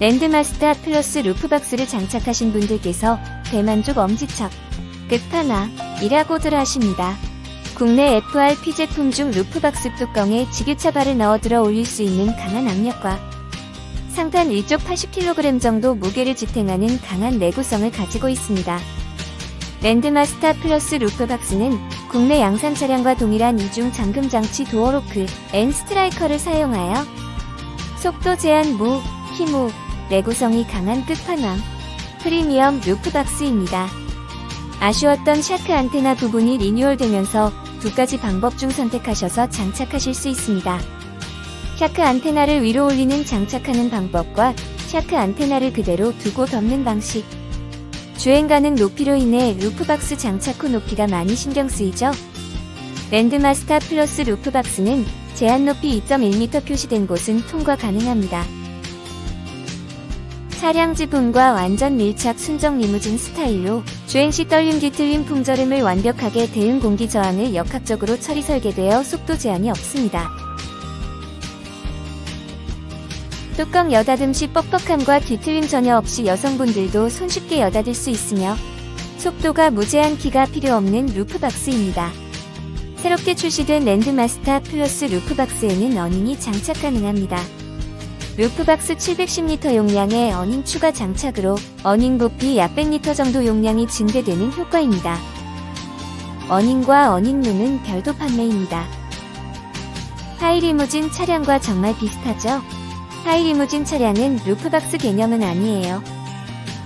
랜드마스터 플러스 루프박스를 장착하신 분들께서 대만족 엄지척 끝판왕이라고들 하십니다. 국내 FRP 제품 중 루프박스 뚜껑에 직유차 발을 넣어 들어 올릴 수 있는 강한 압력과 상단 1쪽 80kg 정도 무게를 지탱하는 강한 내구성을 가지고 있습니다. 랜드마스터 플러스 루프박스는 국내 양산 차량과 동일한 이중 잠금 장치 도어로크 N 스트라이커를 사용하여 속도 제한 무, 힘우, 내구성이 강한 끝판왕 프리미엄 루프박스입니다. 아쉬웠던 샤크 안테나 부분이 리뉴얼되면서 두 가지 방법 중 선택하셔서 장착하실 수 있습니다. 샤크 안테나를 위로 올리는 장착하는 방법과 샤크 안테나를 그대로 두고 덮는 방식. 주행 가능 높이로 인해 루프박스 장착 후 높이가 많이 신경 쓰이죠? 랜드마스터 플러스 루프박스는 제한 높이 2.1m 표시된 곳은 통과 가능합니다. 차량 지붕과 완전 밀착 순정 리무진 스타일로 주행 시 떨림 뒤틀림 풍절음을 완벽하게 대응 공기 저항을 역학적으로 처리 설계되어 속도 제한이 없습니다. 뚜껑 여닫음 시 뻑뻑함과 뒤틀림 전혀 없이 여성분들도 손쉽게 여닫을 수 있으며 속도가 무제한 키가 필요 없는 루프박스입니다. 새롭게 출시된 랜드마스터 플러스 루프박스에는 어닝이 장착 가능합니다. 루프박스 710리터 용량의 어닝 추가 장착으로 어닝 부피 약 100리터 정도 용량이 증대되는 효과입니다. 어닝과 어닝룸은 별도 판매입니다. 하이리무진 차량과 정말 비슷하죠? 하이리무진 차량은 루프박스 개념은 아니에요.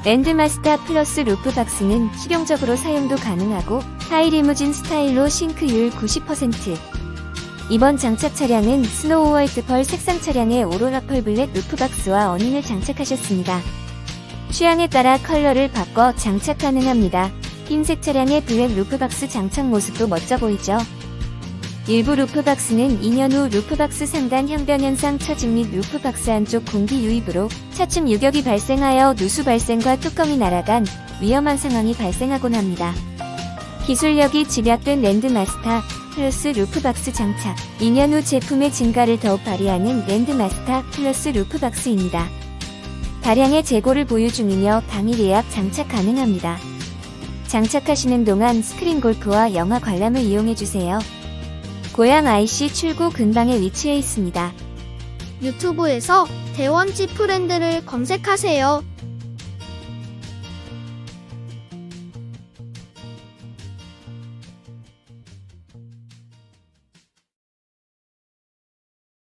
랜드마스터 플러스 루프박스는 실용적으로 사용도 가능하고 하이리무진 스타일로 싱크율 90%. 이번 장착 차량은 스노우 화이트 펄 색상 차량의 오로라 펄 블랙 루프박스와 어닝을 장착하셨습니다. 취향에 따라 컬러를 바꿔 장착 가능합니다. 흰색 차량의 블랙 루프박스 장착 모습도 멋져 보이죠? 일부 루프박스는 2년 후 루프박스 상단 형변 현상 처짐 및 루프박스 안쪽 공기 유입으로 차츰 유격이 발생하여 누수 발생과 뚜껑이 날아간 위험한 상황이 발생하곤 합니다. 기술력이 집약된 랜드마스터 플러스 루프박스 장착 2년 후 제품의 증가를 더욱 발휘하는 랜드마스터 플러스 루프박스입니다. 다량의 재고를 보유 중이며 당일 예약 장착 가능합니다. 장착하시는 동안 스크린 골프와 영화 관람을 이용해주세요. 고양 IC 출구 근방에 위치해 있습니다. 유튜브에서 대원지 프렌드를 검색하세요.